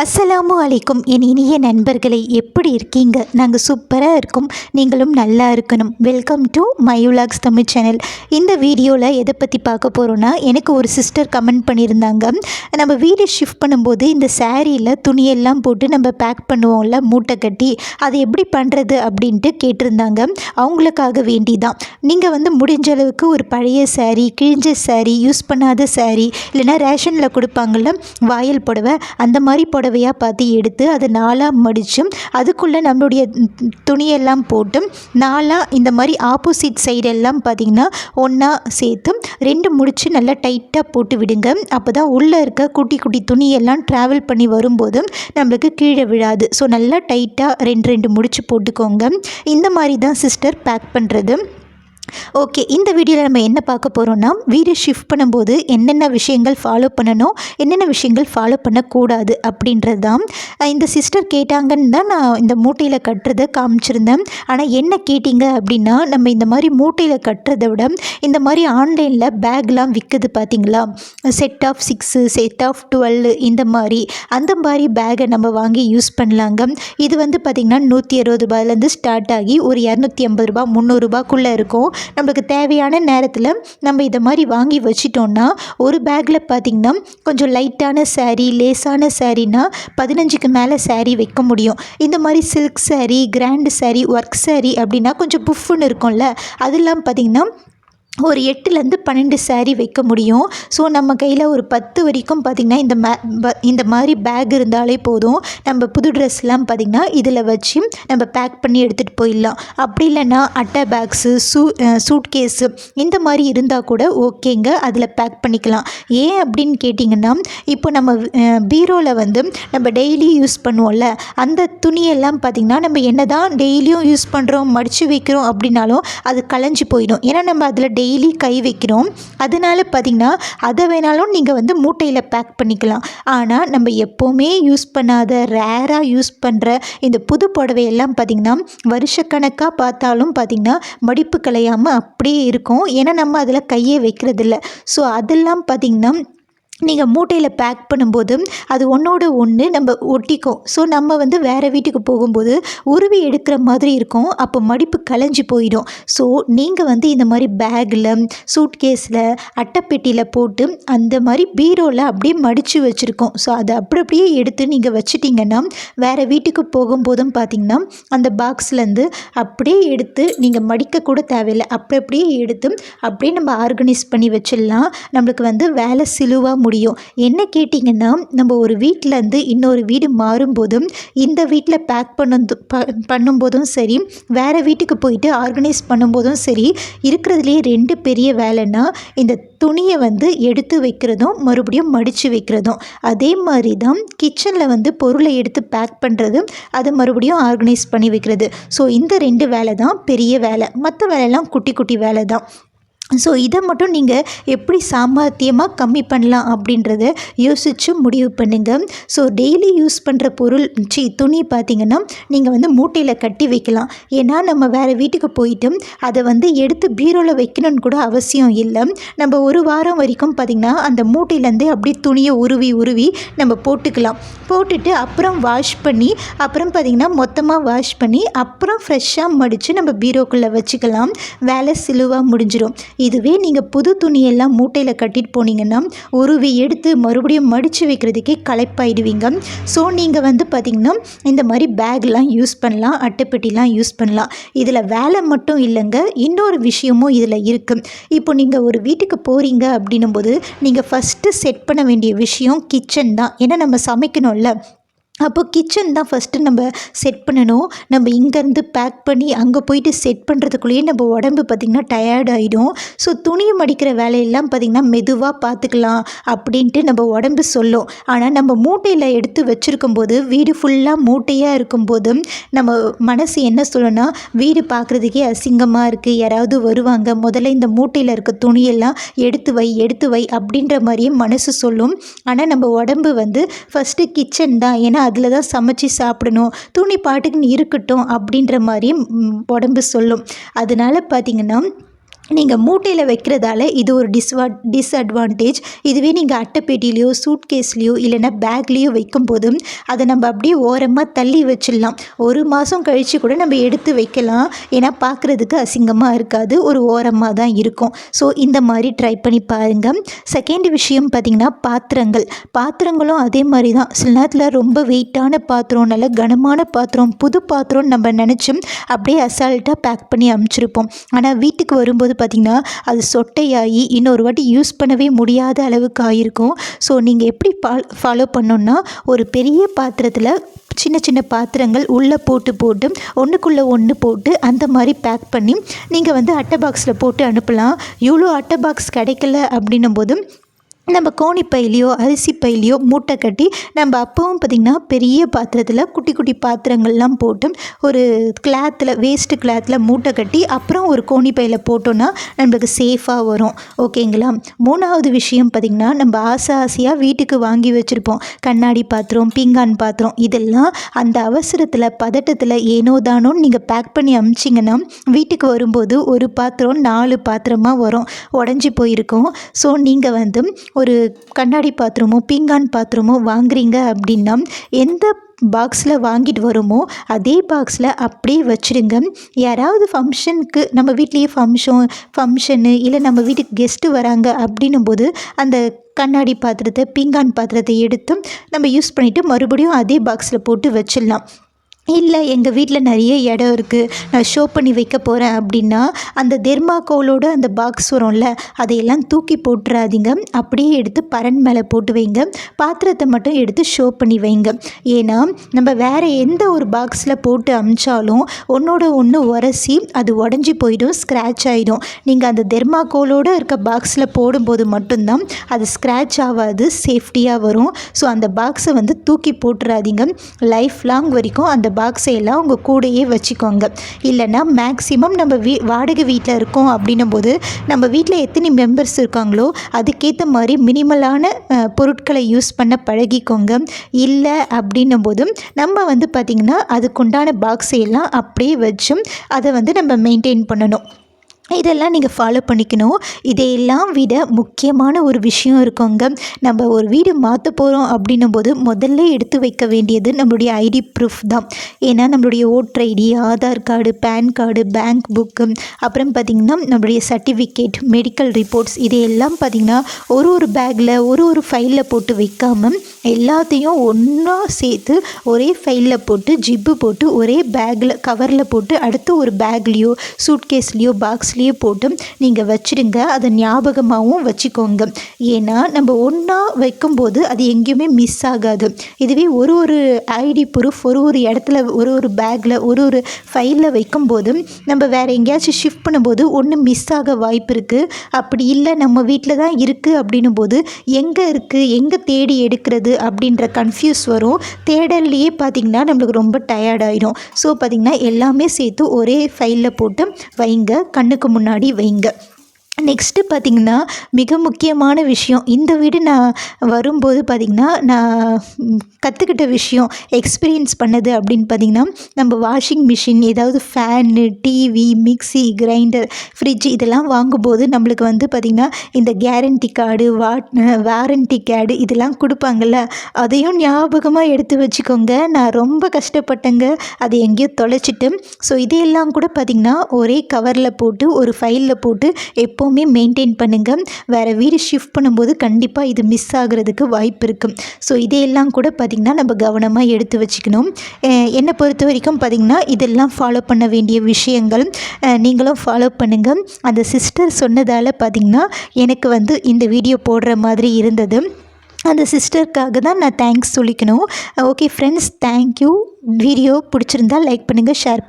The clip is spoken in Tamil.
அஸ்ஸலாமு அலைக்கும் என் இனிய நண்பர்களை எப்படி இருக்கீங்க? நாங்கள் சூப்பராக இருக்கும். நீங்களும் நல்லா இருக்கணும். வெல்கம் டு மயுலாக்ஸ் தமிழ் சேனல் இந்த வீடியோவில் எதை பற்றி பார்க்க போகிறோன்னா எனக்கு ஒரு சிஸ்டர் கமெண்ட் பண்ணியிருந்தாங்க. நம்ம வீடு ஷிஃப்ட் பண்ணும்போது இந்த சேரீயில் துணியெல்லாம் போட்டு நம்ம பேக் பண்ணுவோம்ல மூட்டை கட்டி அதை எப்படி பண்ணுறது அப்படின்ட்டு கேட்டிருந்தாங்க. அவங்களுக்காக வேண்டி தான் நீங்கள் வந்து முடிஞ்ச அளவுக்கு ஒரு பழைய சேரீ கிழிஞ்ச சேரீ யூஸ் பண்ணாத சேரீ இல்லைன்னா ரேஷனில் கொடுப்பாங்கள்ல வாயல் புடவை அந்த மாதிரி புடவையாக பார்த்து எடுத்து அதை நாலாக மடித்து அதுக்குள்ளே நம்மளுடைய துணியெல்லாம் போட்டு நாலாக இந்த மாதிரி ஆப்போசிட் சைடெல்லாம் பார்த்திங்கன்னா ஒன்றா சேர்த்து ரெண்டு முடிச்சு நல்லா டைட்டாக போட்டு விடுங்க. அப்போ தான் உள்ளே இருக்க குட்டி குட்டி துணியெல்லாம் ட்ராவல் பண்ணி வரும்போது நம்மளுக்கு கீழே விழாது. ஸோ நல்லா டைட்டாக ரெண்டு ரெண்டு முடிச்சு போட்டுக்கோங்க. இந்த மாதிரி தான் சிஸ்டர் பேக் பண்ணுறது ஓகே இந்த வீடியோவில் நம்ம என்ன பார்க்க போகிறோம்னா வீடு ஷிஃப்ட் பண்ணும்போது என்னென்ன விஷயங்கள் ஃபாலோ பண்ணணும் என்னென்ன விஷயங்கள் ஃபாலோ பண்ணக்கூடாது அப்படின்றது தான் இந்த சிஸ்டர் கேட்டாங்கன்னு தான் நான் இந்த மூட்டையில் கட்டுறதை காமிச்சிருந்தேன். ஆனால் என்ன கேட்டிங்க அப்படின்னா நம்ம இந்த மாதிரி மூட்டையில் கட்டுறதை விட இந்த மாதிரி ஆன்லைனில் பேக்லாம் விற்குது பார்த்தீங்களா set of six set of twelve இந்த மாதிரி. அந்த மாதிரி பேக்கை நம்ம வாங்கி யூஸ் பண்ணலாங்க. இது வந்து பார்த்திங்கன்னா நூற்றி அறுபது ரூபாயிலேருந்து ஸ்டார்ட் ஆகி ஒரு இரநூத்தி ஐம்பது ரூபா முந்நூறுரூபாக்குள்ளே இருக்கும். நம்மளுக்கு தேவையான நேரத்தில் நம்ம இதை மாதிரி வாங்கி வச்சிட்டோம்னா ஒரு பேக்கில் பார்த்திங்கன்னா கொஞ்சம் லைட்டான சேரீ லேசான சாரீனா பதினஞ்சுக்கு மேலே சேரீ வைக்க முடியும். இந்த மாதிரி silk sari grand sari work sari அப்படின்னா கொஞ்சம் புஃப்னு இருக்கும்ல அதெல்லாம் பார்த்திங்கன்னா ஒரு எட்டுலேருந்து பன்னெண்டு saree வைக்க முடியும். ஸோ நம்ம கையில் ஒரு பத்து வரைக்கும் பார்த்திங்கன்னா இந்த மே ப- இந்த மாதிரி பேக் இருந்தாலே போதும். நம்ம புது ட்ரெஸ்லாம் பார்த்திங்கன்னா இதில் வச்சு நம்ம பேக் பண்ணி எடுத்துகிட்டு போயிடலாம். அப்படி இல்லைன்னா அட்டை பேக்ஸு சூ சூட் கேஸு இந்த மாதிரி இருந்தால் கூட ஓகேங்க. அதில் பேக் பண்ணிக்கலாம். ஏன் அப்படின்னு கேட்டிங்கன்னா இப்போ நம்ம பீரோவில் வந்து நம்ம டெய்லி யூஸ் பண்ணுவோம்ல அந்த துணியெல்லாம் பார்த்திங்கன்னா நம்ம என்ன தான் டெய்லியும் யூஸ் பண்ணுறோம் மடித்து வைக்கிறோம் அப்படின்னாலும் அது களைஞ்சி போயிடும். ஏன்னா நம்ம அதில் டெய்லி கை வைக்கிறோம். அதனால் பார்த்திங்கன்னா அதை வேணாலும் நீங்கள் வந்து மூட்டையில் பேக் பண்ணிக்கலாம். ஆனால் நம்ம எப்போவுமே யூஸ் பண்ணாத ரேராக யூஸ் பண்ணுற இந்த புது புடவையெல்லாம் பார்த்திங்கன்னா வருஷக்கணக்காக பார்த்தாலும் பார்த்திங்கன்னா மடிப்பு கலையாமல் அப்படியே இருக்கும். ஏன்னா நம்ம அதில் கையே வைக்கிறதில்ல. ஸோ அதெல்லாம் பார்த்திங்கன்னா நீங்கள் மூட்டையில் பேக் பண்ணும்போது அது ஒன்றோட ஒன்று நம்ம ஒட்டிக்கும். ஸோ நம்ம வந்து வேறு வீட்டுக்கு போகும்போது உருவி எடுக்கிற மாதிரி இருக்கும். அப்போ மடிப்பு கலைஞ்சி போயிடும். ஸோ நீங்கள் வந்து இந்த மாதிரி பேக்கில் சூட்கேஸில் அட்டைப்பெட்டியில் போட்டு அந்த மாதிரி பீரோவில் அப்படியே மடித்து வச்சுருக்கோம். ஸோ அதை அப்படி அப்படியே எடுத்து நீங்கள் வச்சிட்டிங்கன்னா வேறு வீட்டுக்கு போகும்போதும் பார்த்தீங்கன்னா அந்த பாக்ஸ்லேருந்து அப்படியே எடுத்து நீங்கள் மடிக்க கூட தேவையில்லை. அப்படி அப்படியே எடுத்து அப்படியே நம்ம ஆர்கனைஸ் பண்ணி வச்சிடலாம். நம்மளுக்கு வந்து வேலை சிலுவாக முடியும். என்ன கேட்டிங்கன்னா நம்ம ஒரு வீட்டிலேருந்து இன்னொரு வீடு மாறும்போதும் இந்த வீட்டில் பேக் பண்ணது ப பண்ணும்போதும் சரி வேறு வீட்டுக்கு போயிட்டு ஆர்கனைஸ் பண்ணும்போதும் சரி இருக்கிறதுலே ரெண்டு பெரிய வேலைன்னா இந்த துணியை வந்து எடுத்து வைக்கிறதும் மறுபடியும் மடித்து வைக்கிறதும். அதே மாதிரி தான் கிச்சனில் வந்து பொருளை எடுத்து பேக் பண்ணுறது அதை மறுபடியும் ஆர்கனைஸ் பண்ணி வைக்கிறது. ஸோ இந்த ரெண்டு வேலை தான் பெரிய வேலை. மற்ற வேலையெல்லாம் குட்டி குட்டி வேலை தான் ஸோ இதை மட்டும் நீங்கள் எப்படி சாமர்த்தியமாக கம்மி பண்ணலாம் அப்படின்றத யோசித்து முடிவு பண்ணுங்கள் ஸோ டெய்லி யூஸ் பண்ணுற பொருள் சி துணி பார்த்தீங்கன்னா நீங்கள் வந்து மூட்டையில் கட்டி வைக்கலாம். ஏன்னா நம்ம வேறு வீட்டுக்கு போயிட்டு அதை வந்து எடுத்து பீரோவில் வைக்கணும்னு கூட அவசியம் இல்லை. நம்ம ஒரு வாரம் வரைக்கும் பார்த்திங்கன்னா அந்த மூட்டையிலேருந்தே அப்படியே துணியை உருவி உருவி நம்ம போட்டுக்கலாம். போட்டுட்டு அப்புறம் வாஷ் பண்ணி அப்புறம் பார்த்திங்கன்னா மொத்தமாக வாஷ் பண்ணி அப்புறம் ஃப்ரெஷ்ஷாக மடித்து நம்ம பீரோக்குள்ளே வச்சுக்கலாம். வேலை சிலுவாக முடிஞ்சிடும் இதுவே நீங்கள் புது துணியெல்லாம் மூட்டையில் கட்டிட்டு போனீங்கன்னா உருவி எடுத்து மறுபடியும் மடித்து வைக்கிறதுக்கே களைப்பாயிடுவீங்க. ஸோ நீங்கள் வந்து பார்த்திங்கன்னா இந்த மாதிரி பேக்லாம் யூஸ் பண்ணலாம் அட்டைப்பெட்டிலாம் யூஸ் பண்ணலாம். இதில் வேலை மட்டும் இல்லைங்க இன்னொரு விஷயமும் இதில் இருக்குது இப்போ நீங்கள் ஒரு வீட்டுக்கு போகிறீங்க அப்படின்னும் போது நீங்கள் ஃபஸ்ட்டு செட் பண்ண வேண்டிய விஷயம் கிச்சன் தான். ஏன்னா நம்ம சமைக்கணும்ல. அப்போ கிச்சன் தான் ஃபஸ்ட்டு நம்ம செட் பண்ணணும். நம்ம இங்கேருந்து பேக் பண்ணி அங்கே போயிட்டு செட் பண்ணுறதுக்குள்ளேயே நம்ம உடம்பு பார்த்திங்கன்னா டயர்ட் ஆகிடும் ஸோ துணியை மடிக்கிற வேலையெல்லாம் பார்த்திங்கன்னா மெதுவாக பார்த்துக்கலாம் அப்படின்ட்டு நம்ம உடம்பு சொல்லும். ஆனால் நம்ம மூட்டையில் எடுத்து வச்சுருக்கும் போது வீடு ஃபுல்லாக மூட்டையாக இருக்கும்போது நம்ம மனசு என்ன சொல்லணும்னா வீடு பார்க்குறதுக்கே அசிங்கமாக இருக்குது யாராவது வருவாங்க முதல்ல இந்த மூட்டையில் இருக்க துணியெல்லாம் எடுத்து வை எடுத்து வை அப்படின்ற மாதிரியே மனசு சொல்லும். ஆனால் நம்ம உடம்பு வந்து ஃபஸ்ட்டு கிச்சன் தான். ஏன்னா அதில் தான் சமைச்சு சாப்பிடணும் துணி பாட்டுக்குன்னு இருக்கட்டும் அப்படின்ற மாதிரி உடம்பு சொல்லும். அதனால் பார்த்திங்கன்னா நீங்கள் மூட்டையில் வைக்கிறதால இது ஒரு டிஸ்வா டிஸ்அட்வான்டேஜ் இதுவே நீங்கள் அட்டைப்பேட்டிலையோ சூட் கேஸ்லேயோ இல்லைன்னா பேக்லேயோ வைக்கும்போது அதை நம்ம அப்படியே ஓரமாக தள்ளி வச்சிடலாம். ஒரு மாதம் கழித்து கூட நம்ம எடுத்து வைக்கலாம். ஏன்னா பார்க்குறதுக்கு அசிங்கமாக இருக்காது. ஒரு ஓரமாக தான் இருக்கும். ஸோ இந்த மாதிரி ட்ரை பண்ணி பாருங்கள் செகண்ட் விஷயம் பார்த்திங்கன்னா பாத்திரங்கள். பாத்திரங்களும் அதே மாதிரி தான். சில நேரத்தில் ரொம்ப வெயிட்டான பாத்திரம் நல்ல கனமான பாத்திரம் புது பாத்திரம் நம்ம நினச்சோம் அப்படியே அசால்ட்டாக பேக் பண்ணி அமுச்சிருப்போம். ஆனால் வீட்டுக்கு வரும்போது பார்த்திங்கன்னா அது சொட்டையாகி இன்னொரு வாட்டி யூஸ் பண்ணவே முடியாத அளவுக்கு ஆகிருக்கும் ஸோ நீங்கள் எப்படி ஃபாலோ பண்ணோன்னா ஒரு பெரிய பாத்திரத்தில் சின்ன சின்ன பாத்திரங்கள் உள்ளே போட்டு போட்டு ஒன்றுக்குள்ளே ஒன்று போட்டு அந்த மாதிரி பேக் பண்ணி நீங்கள் வந்து அட்டை பாக்ஸில் போட்டு அனுப்பலாம். இவ்வளோ அட்டை பாக்ஸ் கிடைக்கல அப்படின்னும் போது நம்ம கோணி பையிலையோ அரிசி பையிலையோ மூட்டை கட்டி நம்ம அப்பவும் பார்த்திங்கன்னா பெரிய பாத்திரத்தில் குட்டி குட்டி பாத்திரங்கள்லாம் போட்டு ஒரு கிளாத்தில் வேஸ்ட்டு கிளாத்தில் மூட்டை கட்டி அப்புறம் ஒரு கோணி பையில் போட்டோன்னா நம்மளுக்கு சேஃபாக வரும். ஓகேங்களா மூணாவது விஷயம் பார்த்திங்கன்னா நம்ம ஆசை ஆசையாக வீட்டுக்கு வாங்கி வச்சுருப்போம். கண்ணாடி பாத்திரம் பீங்கான் பாத்திரம் இதெல்லாம் அந்த அவசரத்தில் பதட்டத்தில் ஏனோ தானோன்னு நீங்கள் பேக் பண்ணி அமிச்சிங்கன்னா வீட்டுக்கு வரும்போது ஒரு பாத்திரம் நாலு பாத்திரமாக வரும். உடஞ்சி போயிருக்கும். ஸோ நீங்கள் வந்து ஒரு கண்ணாடி பாத்திரமோ பீங்கான் பாத்திரமோ வாங்குறீங்க அப்படின்னா எந்த பாக்ஸில் வாங்கிட்டு வருமோ அதே பாக்ஸில் அப்படியே வச்சுருங்க. யாராவது ஃபங்க்ஷனுக்கு நம்ம வீட்லேயே ஃபங்க்ஷன் ஃபங்க்ஷனு இல்லை நம்ம வீட்டுக்கு கெஸ்ட்டு வராங்க அப்படின்னும் போது அந்த கண்ணாடி பாத்திரத்தை பீங்கான் பாத்திரத்தை எடுத்து நம்ம யூஸ் பண்ணிவிட்டு மறுபடியும் அதே பாக்ஸில் போட்டு வச்சிடலாம். இல்லை எங்கள் வீட்டில் நிறைய இடம் இருக்குது நான் ஷோ பண்ணி வைக்க போகிறேன் அப்படின்னா அந்த தெர்மாக்கோலோட அந்த பாக்ஸ் வரும்ல அதையெல்லாம் தூக்கி போட்டுறாதீங்க. அப்படியே எடுத்து பரன் மேலே போட்டு வைங்க. பாத்திரத்தை மட்டும் எடுத்து ஷோ பண்ணி வைங்க. ஏன்னா நம்ம வேறு எந்த ஒரு பாக்ஸில் போட்டு அமிச்சாலும் ஒன்றோட ஒன்று உரசி அது உடஞ்சி போயிடும் ஸ்க்ராட்ச் ஆகிடும் நீங்கள் அந்த தெர்மாக்கோலோடு இருக்க பாக்ஸில் போடும்போது மட்டும்தான் அது ஸ்க்ராட்ச் ஆகாது சேஃப்டியாக வரும். ஸோ அந்த பாக்ஸை வந்து தூக்கி போட்டுறாதீங்க. லைஃப் லாங் வரைக்கும் அந்த பாக்ஸை எல்லாம் உங்கள் கூடையே வச்சுக்கோங்க. இல்லைன்னா மேக்ஸிமம் நம்ம வீ வாடகை வீட்டில் இருக்கோம் அப்படின்னும் போது நம்ம வீட்டில் எத்தனை மெம்பர்ஸ் இருக்காங்களோ அதுக்கேற்ற மாதிரி மினிமலான பொருட்களை யூஸ் பண்ண பழகிக்கோங்க. இல்லை அப்படின்னும் போதும் நம்ம வந்து பார்த்திங்கன்னா அதுக்குண்டான பாக்ஸை எல்லாம் அப்படியே வச்சும் அதை வந்து நம்ம மெயின்டைன் பண்ணணும். இதெல்லாம் நீங்கள் ஃபாலோ பண்ணிக்கணும். இதையெல்லாம் விட முக்கியமான ஒரு விஷயம் இருக்குங்க. நம்ம ஒரு வீடு மாற்ற போகிறோம் அப்படின்னும் போது முதல்ல எடுத்து வைக்க வேண்டியது நம்மளுடைய ஐடி ப்ரூஃப் தான். ஏன்னா நம்மளுடைய voter ID Aadhaar card PAN card bank book அப்புறம் பார்த்திங்கன்னா நம்மளுடைய சர்டிஃபிகேட் மெடிக்கல் ரிப்போர்ட்ஸ் இதையெல்லாம் பார்த்திங்கன்னா ஒரு ஒரு பேக்கில் ஒரு ஒரு ஃபைலில் போட்டு வைக்காமல் எல்லாத்தையும் ஒன்றா சேர்த்து ஒரே ஃபைலில் போட்டு ஜிப்பு போட்டு ஒரே பேக்கில் கவரில் போட்டு அடுத்து ஒரு பேக்லேயோ சூட்கேஸ்லேயோ பாக்ஸ்லேயோ அப்படியே போட்டு நீங்கள் வச்சுடுங்க அதை ஞாபகமாகவும் வச்சுக்கோங்க. ஏன்னா நம்ம ஒன்றா வைக்கும்போது அது எங்கேயுமே மிஸ் ஆகாது. இதுவே ஒரு ஒரு ஐடி ப்ரூஃப் ஒரு ஒரு இடத்துல ஒரு ஒரு பேக்கில் ஒரு ஒரு ஃபைலில் வைக்கும்போது நம்ம வேறு எங்கேயாச்சும் ஷிஃப்ட் பண்ணும்போது ஒன்று மிஸ் ஆக வாய்ப்பு இருக்குது அப்படி இல்லை நம்ம வீட்டில் தான் இருக்குது அப்படின்னும் போது எங்கே இருக்குது எங்கே தேடி எடுக்கிறது அப்படின்ற கன்ஃபியூஸ் வரும். தேடல்லையே பார்த்திங்கன்னா நம்மளுக்கு ரொம்ப டயர்டாயிடும் ஸோ பார்த்திங்கன்னா எல்லாமே சேர்த்து ஒரே ஃபைலில் போட்டு வைங்க. கண்ணுக்கு முன்னாடி வைங்க. நெக்ஸ்ட்டு பார்த்திங்கன்னா மிக முக்கியமான விஷயம். இந்த வீடு நான் வரும்போது பார்த்திங்கன்னா நான் கற்றுக்கிட்ட விஷயம் எக்ஸ்பீரியன்ஸ் பண்ணது அப்படின்னு பார்த்திங்கன்னா நம்ம வாஷிங் மிஷின் ஏதாவது fan TV mixie grinder fridge இதெல்லாம் வாங்கும்போது நம்மளுக்கு வந்து பார்த்திங்கன்னா இந்த guarantee card what warranty card இதெல்லாம் கொடுப்பாங்கள்ல அதையும் ஞாபகமாக எடுத்து வச்சுக்கோங்க. நான் ரொம்ப கஷ்டப்பட்டேங்க. அதை எங்கேயோ தொலைச்சிட்டு. ஸோ இதையெல்லாம் கூட பார்த்திங்கன்னா ஒரே கவரில் போட்டு ஒரு ஃபைலில் போட்டு எப்போ எப்போவுமே மெயின்டைன் பண்ணுங்கள் வேறு வீடு ஷிஃப்ட் பண்ணும்போது கண்டிப்பாக இது மிஸ் ஆகிறதுக்கு வாய்ப்பு இருக்குது ஸோ இதையெல்லாம் கூட பார்த்திங்கன்னா நம்ம கவனமாக எடுத்து வச்சுக்கணும். என்னை பொறுத்த வரைக்கும் பார்த்திங்கன்னா இதெல்லாம் ஃபாலோ பண்ண வேண்டிய விஷயங்கள் நீங்களும் ஃபாலோ பண்ணுங்கள் அந்த சிஸ்டர் சொன்னதால் பார்த்திங்கன்னா எனக்கு வந்து இந்த வீடியோ போடுற மாதிரி இருந்தது. அந்த சிஸ்டருக்காக தான் நான் தேங்க்ஸ் சொல்லிக்கணும். Okay friends thank you video பிடிச்சிருந்தா லைக் பண்ணுங்கள் ஷேர்